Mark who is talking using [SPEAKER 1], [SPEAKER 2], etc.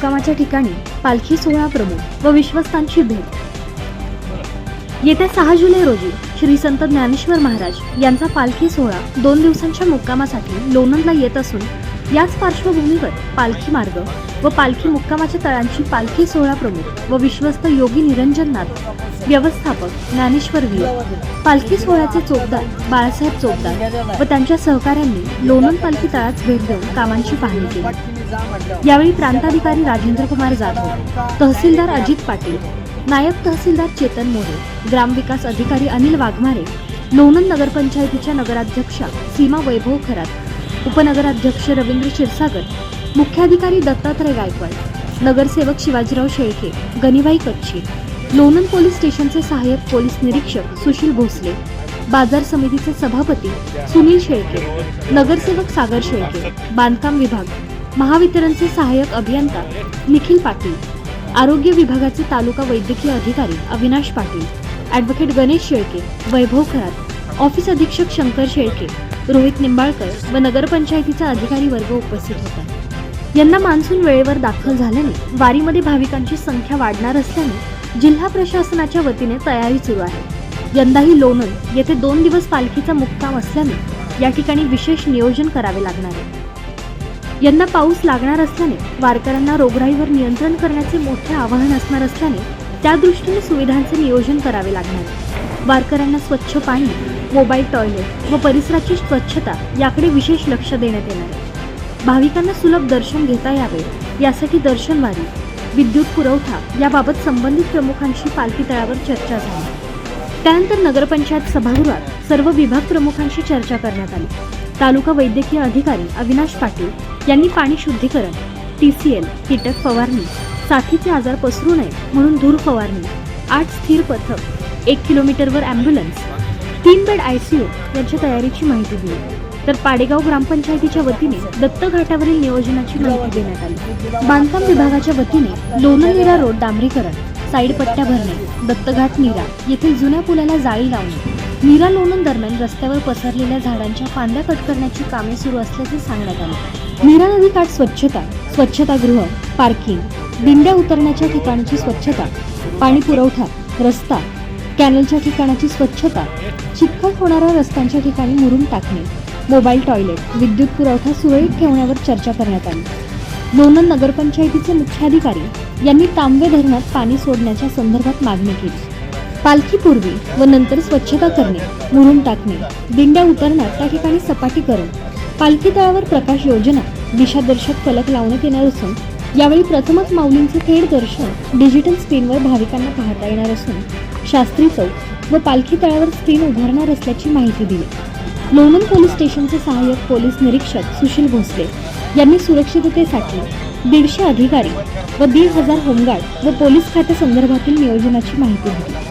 [SPEAKER 1] मुक्कामाच्या ठिकाणी पालखी सोहळा प्रमुख व विश्वस्तांची भेट. येत्या सहा जुलै रोजी श्री संत ज्ञानेश्वर महाराज यांचा पालखी सोहळा दोन दिवसांच्या मुक्कामासाठी लोणंदला येत असून याच पार्श्वभूमीवर पालखी मार्ग व पालखी मुक्कामाच्या तळांची पालखी सोहळा प्रमुख व विश्वस्त योगी निरंजननाथ व्यवस्थापक ज्ञानेश्वर वीर पालखी सोहळ्याचे चोपदार बाळासाहेब चोपदार व त्यांच्या सहकाऱ्यांनी लोणंद पालखी तळास भेट देऊन कामांची पाहणी केली. यावेळी प्रांताधिकारी राजेंद्र कुमार जाधव तहसीलदार अजित पाटील नायब तहसीलदार चेतन मोरे ग्रामविकास अधिकारी अनिल वाघमारे लोणंद नगरपंचायतीच्या नगराध्यक्षा सीमा वैभव खरात उपनगराध्यक्ष रवींद्र क्षीरसागर मुख्याधिकारी दत्तात्रय गायकवाड नगरसेवक शिवाजीराव शेळके गणिबाई कच्छी लोणंद पोलीस स्टेशनचे सहाय्यक पोलीस निरीक्षक सुशील भोसले बाजार समितीचे सभापती सुनील शेळके नगरसेवक सागर शेळके बांधकाम विभाग महावितरणचे सहाय्यक अभियंता निखिल पाटील आरोग्य विभागाचे तालुका वैद्यकीय अधिकारी अविनाश पाटील ॲडव्होकेट गणेश शेळके वैभव खरात ऑफिस अधीक्षक शंकर शेळके रोहित निंबाळकर व नगरपंचायतीचा अधिकारी वर्ग उपस्थित होता. यंदा मान्सून वेळेवर दाखल झाल्याने वारीमध्ये भाविकांची संख्या वाढणार असल्याने जिल्हा प्रशासनाच्या वतीने तयारी सुरू आहे. यंदाही लोणंद येथे दोन दिवस पालखीचा मुक्काम असल्याने या ठिकाणी विशेष नियोजन करावे लागणार आहे. यंदा पाऊस लागणार असल्याने वारकऱ्यांना रोगराईवर नियंत्रण करण्याचे मोठे आवाहन असणार असल्याने त्या दृष्टीने सुविधांचे नियोजन करावे लागणार. वारकऱ्यांना स्वच्छ पाणी मोबाईल टॉयलेट व परिसराची स्वच्छता याकडे विशेष लक्ष देण्यात येणार. आहे भाविकांना सुलभ दर्शन घेता यावे यासाठी दर्शनवारी विद्युत पुरवठा याबाबत संबंधित प्रमुखांशी पालखी तळावर चर्चा झाली. त्यानंतर नगरपंचायत सभागृहात सर्व विभाग प्रमुखांशी चर्चा करण्यात आली. तालुका वैद्यकीय अधिकारी अविनाश पाटील यांनी पाणी शुद्धीकरण टी सी एल कीटक फवारणी साथीचे आजार पसरू नये म्हणून धूर फवारणी आठ स्थिर पथक एक किलोमीटरवर ॲम्ब्युलन्स तीन बेड आय सी यू यांच्या तयारीची माहिती दिली. तर पाडेगाव ग्रामपंचायतीच्या वतीने दत्त घाटावरील नियोजनाची माहिती देण्यात आली. बांधकाम विभागाच्या वतीने लोणंद रोड डांबरीकरण साईड पट्ट्या भरणे दत्तघाट नीरा येथील जुन्या पुलाला जाळी लावणे नीरा लोणंद दरम्यान रस्त्यावर पसरलेल्या झाडांच्या फांद्या कट करण्याची कामे सुरू असल्याचे सांगण्यात आले. मीरा नदी काठ स्वच्छता स्वच्छतागृह पार्किंग दिंड्या उतरण्याच्या ठिकाणची स्वच्छता पाणी पुरवठा रस्ता कॅनलच्या ठिकाणाची स्वच्छता चिखल होणाऱ्या रस्त्यांच्या ठिकाणी मुरून टाकणे मोबाईल टॉयलेट विद्युत पुरवठा सुरळीत ठेवण्यावर चर्चा करण्यात आली. लोणंद नगरपंचायतीचे मुख्याधिकारी यांनी तांबे धरणात पाणी सोडण्याच्या संदर्भात मागणी केली. पालखीपूर्वी व नंतर स्वच्छता करणे मुरून टाकणे दिंड्या उतरण्यात त्या ठिकाणी सपाटीकरण पालखी तळावर प्रकाश योजना दिशादर्शक फलक लावण्यात येणार असून यावेळी प्रथमच माऊलींचे थेट दर्शन डिजिटल स्क्रीनवर भाविकांना पाहता येणार असून शास्त्री चौक व पालखी तळावर स्क्रीन उभारणार असल्याची माहिती दिली. लोणंद पोलीस स्टेशनचे सहाय्यक पोलीस निरीक्षक सुशील भोसले यांनी सुरक्षिततेसाठी दीडशे अधिकारी व दीड हजार होमगार्ड व पोलीस खात्यासंदर्भातील नियोजनाची माहिती दिली.